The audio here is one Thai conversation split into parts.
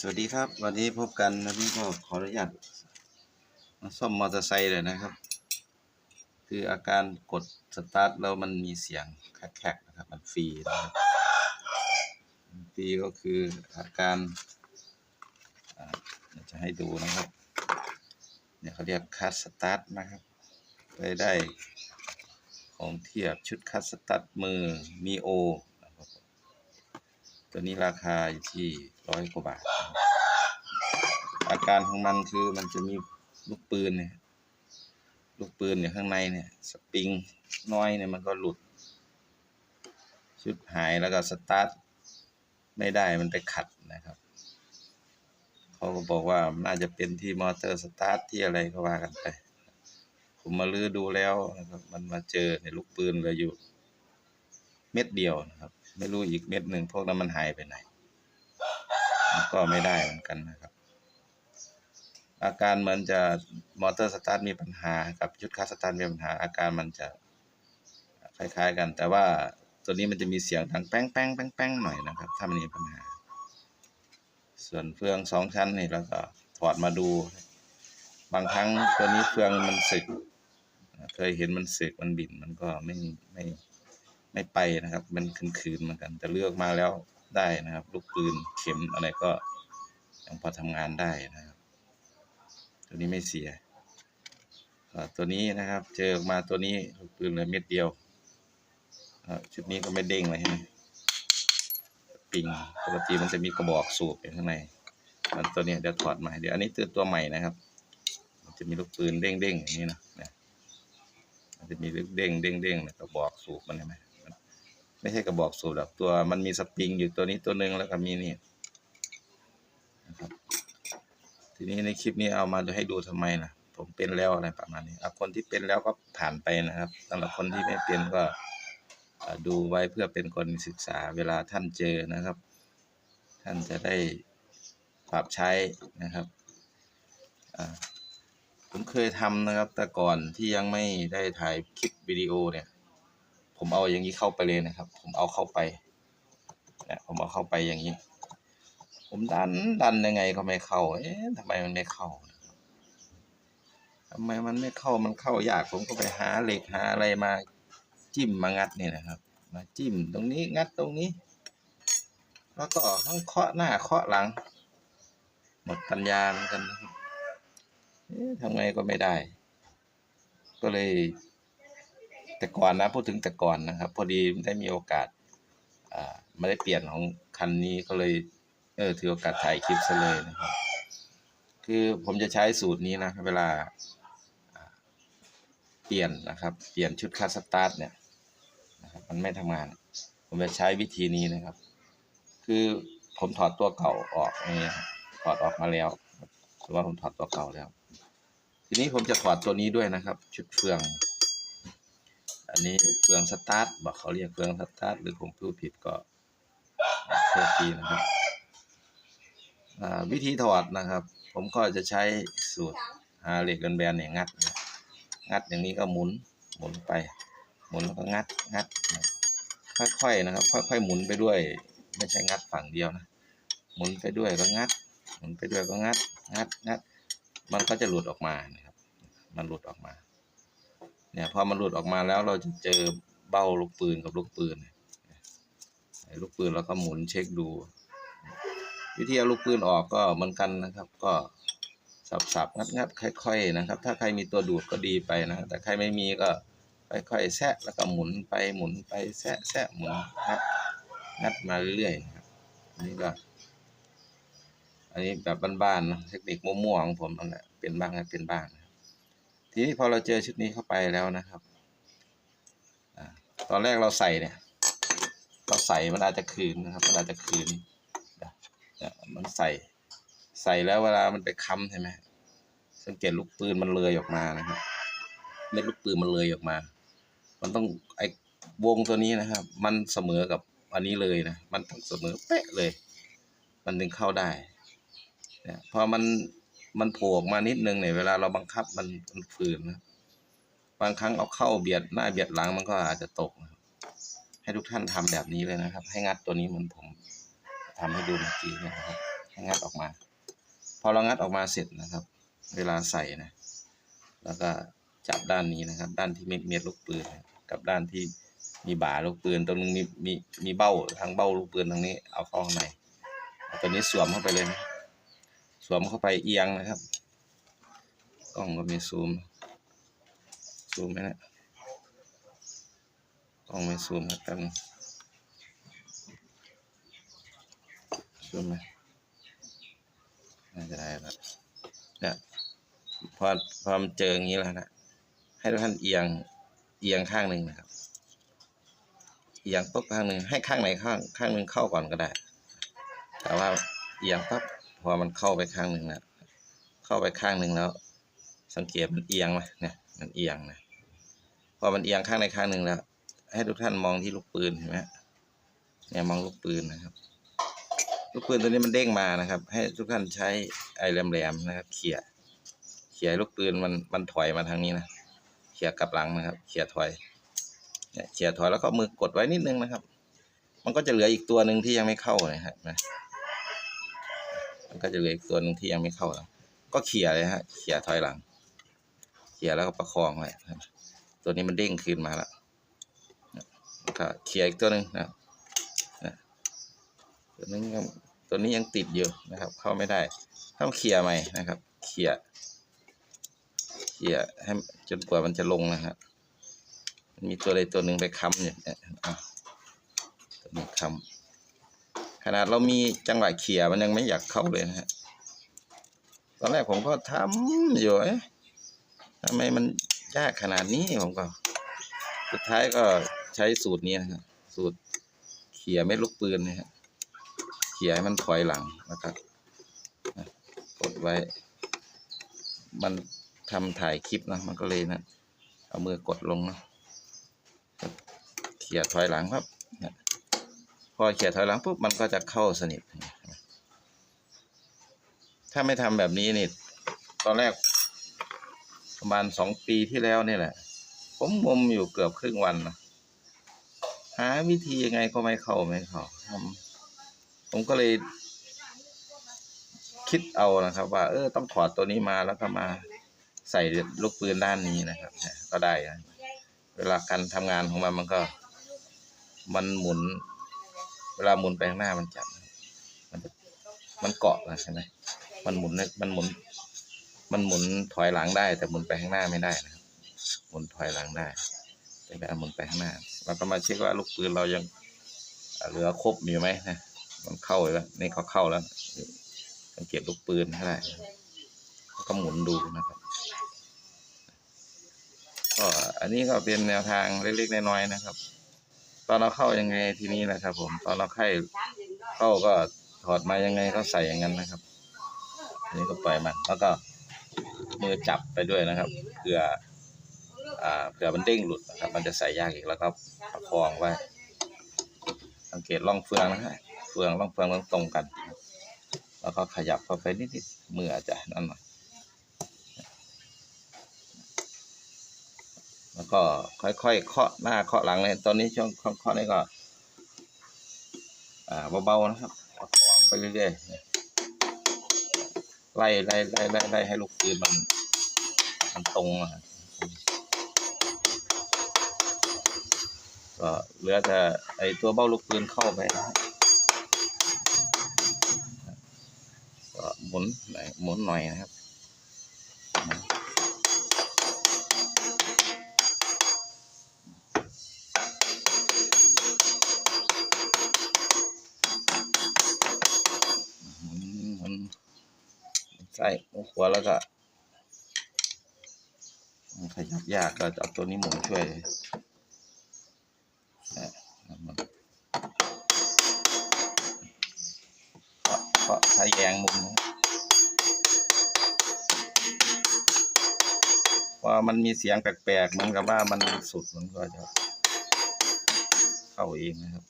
สวัสดีครับ วันนี้พบกันวันนี้ก็ขออนุญาตมาซ่อมมอเตอร์ไซค์เลยนะครับ คืออาการกดสตาร์ทแล้วมันมีเสียงแคกๆนะครับ มันฟรีนะครับฟรีก็คืออาการาจะให้ดูนะครับ เนี่ยเขาเรียกคัสสตาร์ทนะครับไปได้ของเทียบชุดคัสสตาร์ทมือมีโอ ตัวนี้ราคาอยู่ที่ร้อยกว่าบาท อาการของมันคือมันจะมีลูกปืนเนี่ย ลูกปืนเนี่ยข้างในเนี่ย สปริงน้อยเนี่ยมันก็หลุด ชุดหายแล้วก็สตาร์ทไม่ได้มันไปขัดนะครับ เขาก็บอกว่าน่าจะเป็นที่มอเตอร์สตาร์ทที่อะไรก็ว่ากันไป ผมมาลื้อดูแล้วนะครับ มันมาเจอในลูกปืนเลืออยู่ เม็ดเดียวนะครับ ไม่รู้อีกเม็ดหนึ่งพวกนั้นมันหายไปไหน ก็ไม่ได้เหมือนกันนะครับ อาการเหมือนจะมอเตอร์สตาร์ทมีปัญหากับชุดคาสตาร์ทมีปัญหา อาการมันจะคล้ายๆกัน แต่ว่าตัวนี้มันจะมีเสียงดังแป้งแป้งแป้งแป้งหน่อยนะครับ ถ้ามันมีปัญหา ส่วนเฟืองสองชั้นนี่เราก็ถอดมาดู บางครั้งตัวนี้เฟืองมันสึก เคยเห็นมันสึกมันบินมันก็ไม่ไม่ ไม่ไปนะครับ มันคืนๆเหมือนกัน แต่เลือกมาแล้วได้นะครับ ลูกปืนเข็มอะไรก็ยังพอทำงานได้นะครับ ตัวนี้ไม่เสียตัวนี้นะครับ เจอมาตัวนี้ลูกปืนเหลยเม็ดเดียวชุดนี้ก็ไม่เด้งเลยใช่ไหมปิงปกติมันจะมีกระบอกสูบอยู่ข้างในมันตัวนี้เดี๋ยวถอดมาเดี๋ยวอันนี้ตัวตัวใหม่นะครับ มันจะมีลูกปืนเด้งๆอย่างนี้นะมันจะมีลูกเด้งเด้งเด้งกระบอกสูบมันใช่ไหม ไม่ใช่กระบอกสูบหรอกตัวมันมีสปริงอยู่ตัวนี้ตัวหนึ่งแล้วก็มีนี่นะครับทีนี้ในคลิปนี้เอามาให้ดูทำไมนะผมเป็นแล้วอะไรประมาณนี้เอาคนที่เป็นแล้วก็ผ่านไปนะครับสำหรับคนที่ไม่เป็นก็ดูไว้เพื่อเป็นคนศึกษาเวลาท่านเจอนะครับ ท่านจะได้ปรับใช้นะครับผมเคยทำนะครับแต่ก่อนที่ยังไม่ได้ถ่ายคลิปวิดีโอเนี่ย ผมเอาอย่างนี้เข้าไปเลยนะครับ ผมเอาเข้าไปนี่ยผมเอาเข้าไปอย่างนี้ ผมดันดันยังไงก็ไม่เข้า เอ๊ะทำไมมันไม่เข้าทำไมมันไม่เข้ามันเข้ายากผมก็ไปหาเหล็กหาอะไรมาจิ้มมางัดเนี่ยนะครับ มาจิ้มตรงนี้งัดตรงนี้ แล้วก็ต้งเคาะหน้าเคาะหลัง หมดปัญญาเหมือนกันเอ๊ะทำไงก็ไม่ได้ ก็เลย แต่ก่อนนะพูดถึงแต่ก่อนนะครับ พอดีได้มีโอกาสไม่ได้เปลี่ยนของคันนี้ก็เลยเออถือโอกาสถ่ายคลิปซะเลยนะครับ คือผมจะใช้สูตรนี้นะ เวลาเปลี่ยนนะครับ เปลี่ยนชุดคัสตาร์ทเนี่ยนะครับมันไม่ทำงาน ผมจะใช้วิธีนี้นะครับ คือผมถอดตัวเก่าออกนี่ถอดออกมาแล้วถือว่าผมถอดตัวเก่าแล้ว ทีนี้ผมจะถอดตัวนี้ด้วยนะครับ ชุดเฟือง อันนี้เฟืองสตาร์ทบอกเขาเรียกเฟืองสตาร์ทหรือผมพูดผิดก็โทษทีนะครับวิธีถอดนะครับ ผมก็จะใช้สูตรหาเหล็กแบนๆเนี่ยงัดนะงัดอย่างนี้ก็หมุนหมุนไป หมุนแล้วก็งัดงัดค่อยๆนะครับ ค่อยๆหมุนไปด้วย ไม่ใช่งัดฝั่งเดียวนะหมุนไปด้วยก็งัด หมุนไปด้วยก็งัด งัดงัด มันก็จะหลุดออกมานะครับ มันหลุดออกมา เนี่ยพอมันหลุดออกมาแล้วเราจะเจอเบ้าลูกปืนกับลูกปืนเนี่ยลูกปืนเราก็หมุนเช็คดู วิธีเอาลูกปืนออกก็เหมือนกันนะครับ ก็สับๆงัดๆค่อย ๆ นะครับ ถ้าใครมีตัวดูดก็ดีไปนะ แต่ใครไม่มีก็ค่อยๆแซะแล้วก็หมุนไปหมุนไปแซะแซะหมุนงัดงัดมาเรื่อยๆครับอันนี้ก็อันนี้แบบบ้านๆเทคนิคมั่วๆของผมนั่นแหละเป็นบ้างเป็นบ้าง ทีนี้พอเราเจอชุดนี้เข้าไปแล้วนะครับอตอนแรกเราใส่เนี่ย เราใส่มันอาจจะคืนนะครับ มันอาจจะคืนเนี่ยมันใส่ ใส่แล้วเวลามันไปค้ำใช่ไหมสังเกตลูกปืนมันเลยออกมานะครับเม็ดลูกปืนมันเลยออกมา มันต้องไอ้วงตัวนี้นะครับ มันเสมอกับอันนี้เลยนะ มันต้องเสมอเป๊ะเลย มันถึงเข้าได้เนี่ยพอมัน มันโผล่ออกมานิดนึงเนี่ยเวลาเราบังคับมันมันฝืนนะบางครั้งเอาเข้าเบียดหน้าเบียดหลังมันก็อาจจะตกนะครับให้ทุกท่านทำแบบนี้เลยนะครับ ให้งัดตัวนี้เหมือนผมทำให้ดูเมื่อกี้นะครับ ให้งัดออกมา พอเรางัดออกมาเสร็จนะครับ เวลาใส่นะ แล้วก็จับด้านนี้นะครับ ด้านที่เมีเม็ดลูกปืนกับด้านที่มีบ่าลูกปืนตรงนึงมีมีมีเบ้าทางเบ้าลูกปืนตรงนี้ เอาเข้าข้างในตัวนี้สวมเข้าไปเลยนะ สวมเข้าไปเอียงนะครับกล้องก็มีซูม ซูมไหมนะกล้องไม่ซูมครับแป๊บนึงซูมไหมน่าจะได้แล้วเนี่ยพอพอมันเจออย่างนี้แล้วนะให้ทุกท่านเอียงเอียงข้างหนึ่งนะครับ เอียงปุ๊บข้างหนึ่งให้ข้างไหนข้างข้างหนึ่งเข้าก่อนก็ได้ แต่ว่าเอียงปั๊บ พอมันเข้าไปข้างหนึ่งแล้วเข้าไปข้างหนึ่งแล้ว สังเกตมันเอียงไหมเนี่ยมันเอียงนะพอมันเอียงข้างในข้างหนึ่งแล้ว ให้ทุกท่านมองที่ลูกปืนเห็นไหมเนี่ยมองลูกปืนนะครับ ลูกปืนตัวนี้มันเด้งมานะครับ ให้ทุกท่านใช้ไอ้แหลมๆนะครับ เขี่ยเขี่ยลูกปืนมันมันถอยมาทางนี้นะเขี่ยกลับหลังนะครับ เขี่ยถอยเนี่ยเขี่ยถอยแล้วก็มือกดไว้นิดนึงนะครับ มันก็จะเหลืออีกตัวหนึ่งที่ยังไม่เข้านะครับนะ มันก็จะเหลืออีกตัวหนึ่งที่ยังไม่เข้านะก็เขี่ยเลยฮะเขี่ยถอยหลังเขี่ยแล้วก็ประคองไว้ตัวนี้มันเด้งคืนมาแล้วก็เขี่ยอีกตัวหนึ่งนะครับตัวนี้ยังตัวนี้ยังติดอยู่นะครับ เข้าไม่ได้ต้องเขี่ยใหม่นะครับเขี่ยเขี่ยให้จนกว่ามันจะลงนะครับมันมีตัวใดตัวหนึ่งไปค้ำอยู่เนี่ยอะตัวนี้ค้ำ นาดเรามีจังหวะเขี่ยมันยังไม่อยากเข้าเลยนะฮะตอนแรกผมก็ทำอยู่เอ๊ะทำไมมันยากขนาดนี้ผมก็ สุดท้ายก็ใช้สูตรนี้นะครับสูตรเขี่ยเม็ดลูกปืนนะฮะเขี่ยให้มันถอยหลังนะครับกดไว้ มันทำถ่ายคลิปนะมันก็เลยนะเอามือกดลงนะเขี่ยถอยหลังครับนะ พอเขี่ยถอยหลังปุ๊บมันก็จะเข้าสนิท ถ้าไม่ทำแบบนี้นี่ ตอนแรกประมาณสองปีที่แล้วนี่แหละ ผมงมอยู่เกือบครึ่งวันนะหาวิธียังไงก็ไม่เข้าไม่เข้าทำผมก็เลย คิดเอานะครับ ว่า เออ ต้องถอดตัวนี้มาแล้วก็มาใส่ลูกปืนด้านนี้นะครับ ก็ได้นะเวลาการทำงานของมันมันก็ มันหมุน เวลาหมุนไปข้างหน้ามันจับ มันมันเกาะนะใช่ไหมมันหมุนมันหมุน มันหมุนถอยหลังได้ แต่หมุนไปข้างหน้าไม่ได้นะครับหมุนถอยหลังได้ แต่การหมุนไปข้างหน้า เราก็มาเช็คว่าลูกปืนเรายังเหลือครบอยู่ไหมนะมันเข้าแล้วนี่เขาเข้าแล้วสังเกตลูกปืนเท่าไหร่แล้วก็หมุนดูนะครับก็อันนี้ก็เป็นแนวทางเล็กๆน้อยๆนะครับ ตอนเราเข้ายังไงทีนี้นะครับ ผม ตอนเราไข้เข้าก็ถอดมายังไงก็ใส่อย่างนั้นนะครับอันนี้ก็ปล่อยมัน แล้วก็มือจับไปด้วยนะครับเผื่ออ่าเผื่อมันเด้งหลุดนะครับ มันจะใส่ยากอีกแล้วก็ประคองไว้ สังเกตร่องเฟืองนะฮะเฟืองร่องเฟืองต้องตรงกัน แล้วก็ขยับเข้าไปนิดๆมืออาจจะนั่นหน่อย แล้ว ก็ค่อยๆเคาะหน้าเคาะหลังเลยตอนนี้ช่วงเคาะนี่ก็ อ่าเบาๆนะครับประคองไปเรื่อยๆไล่ไล่ไล่ไล่ไล่ให้ลูกปืนมัน มันตรงนะก็เหลือแต่ไอตัวเบ้าลูกปืนเข้าไปนะก็หมุนหน่อยหมุนหน่อยนะครับ หมุนหมุน ใส่หัวแล้วก็ขยับยากก็จะเอาตัวนี้หมุนช่วยเพราะเพราะถ้าแยงมุมนะพอมันมีเสียงแปลกๆเหมือนกับว่ามันสุดมันก็จะเข้าเองนะครับ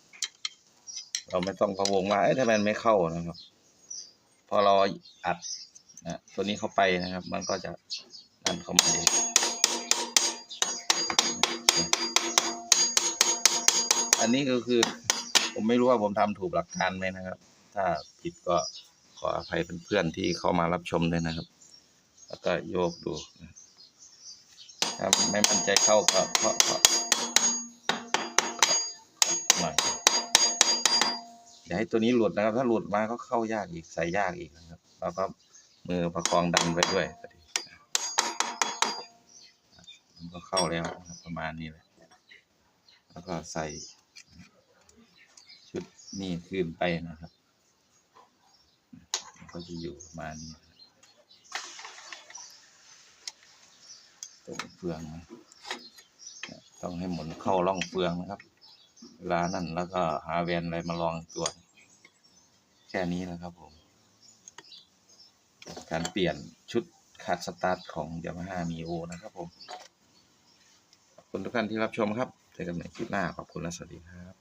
เราไม่ต้องพะวงว่าเอ้ยทำไมมันไม่เข้านะครับ พอเราอัด นะตัวนี้เข้าไปนะครับ มันก็จะดันเข้ามาเองอันนี้ก็คือ ผมไม่รู้ว่าผมทำถูกหลักการไหมนะครับ ถ้าผิดก็ขออภัยเพื่อนๆที่เข้ามารับชมด้วยนะครับ แล้วก็โยกดูถ้าไม่มั่นใจเข้าก็เคาะเคาะหน่อยอย่าให้ตัวนี้หลุดนะครับ ถ้าหลุดมาก็เข้ายากอีกใส่ยากอีกนะครับ แล้วก็ มือประคองดันไปด้วยพอดีมันก็เข้าแล้วประมาณนี้แหละแล้วก็ใส่ ชุดนี่ขึ้นไปนะครับมันก็จะอยู่ประมาณนี้ตรงเฟืองนะต้องให้หมุนเข้าร่องเฟืองนะครับ เวลานั่นแล้วก็หาแวนอะไรมาลองตัว แค่นี้นะครับผม การเปลี่ยนชุดคัดสตาร์ทของ Yamaha Mio นะครับผม ขอบคุณทุกท่านที่รับชมครับ เจอกันใหม่คลิปหน้า ขอบคุณและสวัสดีครับ